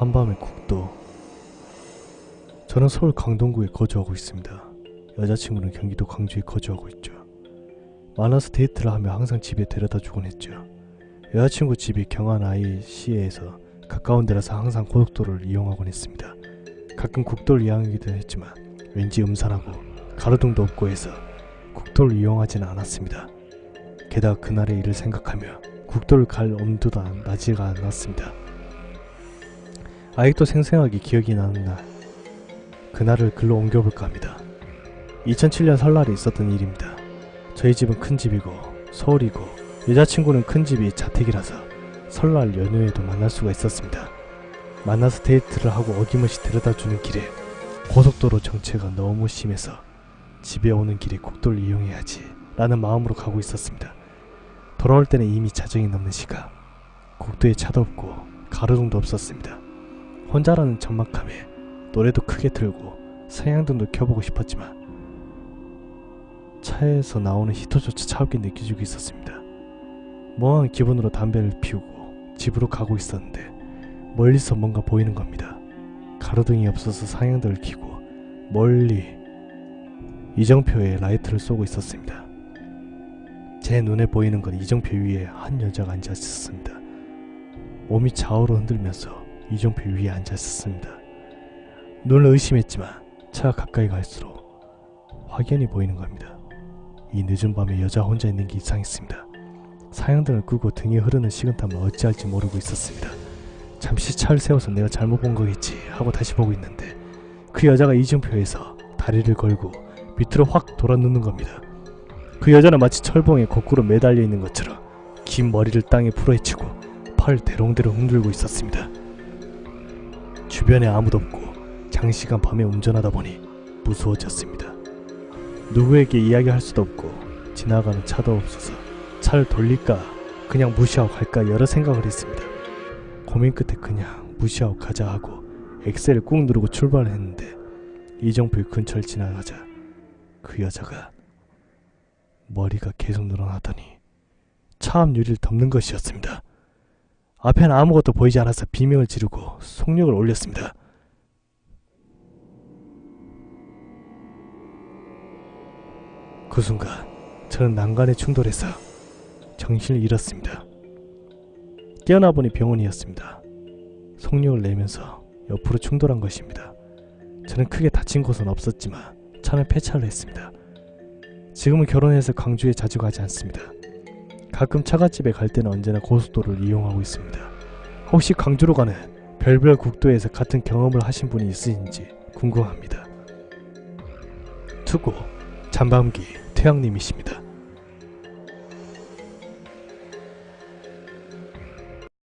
한밤의 국도. 저는 서울 강동구에 거주하고 있습니다. 여자친구는 경기도 광주에 거주하고 있죠. 만나서 데이트를 하며 항상 집에 데려다 주곤 했죠. 여자친구 집이 경안 IC에서 가까운 데라서 항상 고속도로를 이용하곤 했습니다. 가끔 국도를 이용하기도 했지만 왠지 음산하고 가로등도 없고 해서 국도를 이용하지는 않았습니다. 게다가 그날의 일을 생각하며 국도를 갈 엄두도 안- 나지가 않았습니다. 아직도 생생하게 기억이 나는 날 그날을 글로 옮겨볼까 합니다. 2007년 설날에 있었던 일입니다. 저희 집은 큰 집이고 서울이고 여자친구는 큰 집이 자택이라서 설날 연휴에도 만날 수가 있었습니다. 만나서 데이트를 하고 어김없이 데려다주는 길에 고속도로 정체가 너무 심해서 집에 오는 길에 국도를 이용해야지 라는 마음으로 가고 있었습니다. 돌아올 때는 이미 자정이 넘는 시각 국도에 차도 없고 가로등도 없었습니다. 혼자라는 적막함에 노래도 크게 틀고 서양등도 켜보고 싶었지만 차에서 나오는 히터조차 차갑게 느껴지고 있었습니다. 멍한 기분으로 담배를 피우고 집으로 가고 있었는데 멀리서 뭔가 보이는 겁니다. 가로등이 없어서 상향등을 켜고 멀리 이정표에 라이트를 쏘고 있었습니다. 제 눈에 보이는 건 이정표 위에 한 여자가 앉아 있었습니다. 몸이 좌우로 흔들면서 이정표 위에 앉아 있었습니다. 눈을 의심했지만 차가 가까이 갈수록 확연히 보이는 겁니다. 이 늦은 밤에 여자 혼자 있는 게 이상했습니다. 사양등을 끄고 등에 흐르는 식은땀을 어찌할지 모르고 있었습니다. 잠시 차를 세워서 내가 잘못 본 거겠지 하고 다시 보고 있는데 그 여자가 이정표에서 다리를 걸고 밑으로 확 돌아 눕는 겁니다. 그 여자는 마치 철봉에 거꾸로 매달려 있는 것처럼 긴 머리를 땅에 풀어헤치고 팔 대롱대롱 흔들고 있었습니다. 주변에 아무도 없고 장시간 밤에 운전하다 보니 무서워졌습니다. 누구에게 이야기할 수도 없고 지나가는 차도 없어서 차를 돌릴까 그냥 무시하고 갈까 여러 생각을 했습니다. 고민 끝에 그냥 무시하고 가자 하고 엑셀을 꾹 누르고 출발을 했는데 이정표 근처를 지나가자 그 여자가 머리가 계속 늘어나더니 차앞 유리를 덮는 것이었습니다. 앞에는 아무것도 보이지 않아서 비명을 지르고 속력을 올렸습니다. 그 순간 저는 난간에 충돌해서 정신을 잃었습니다. 깨어나 보니 병원이었습니다. 속력을 내면서 옆으로 충돌한 것입니다. 저는 크게 다친 곳은 없었지만 차는 폐차를 했습니다. 지금은 결혼해서 광주에 자주 가지 않습니다. 가끔 차가집에 갈 때는 언제나 고속도로를 이용하고 있습니다. 혹시 광주로 가는 별별 국도에서 같은 경험을 하신 분이 있으신지 궁금합니다. 투고 잠밤기 태양님이십니다.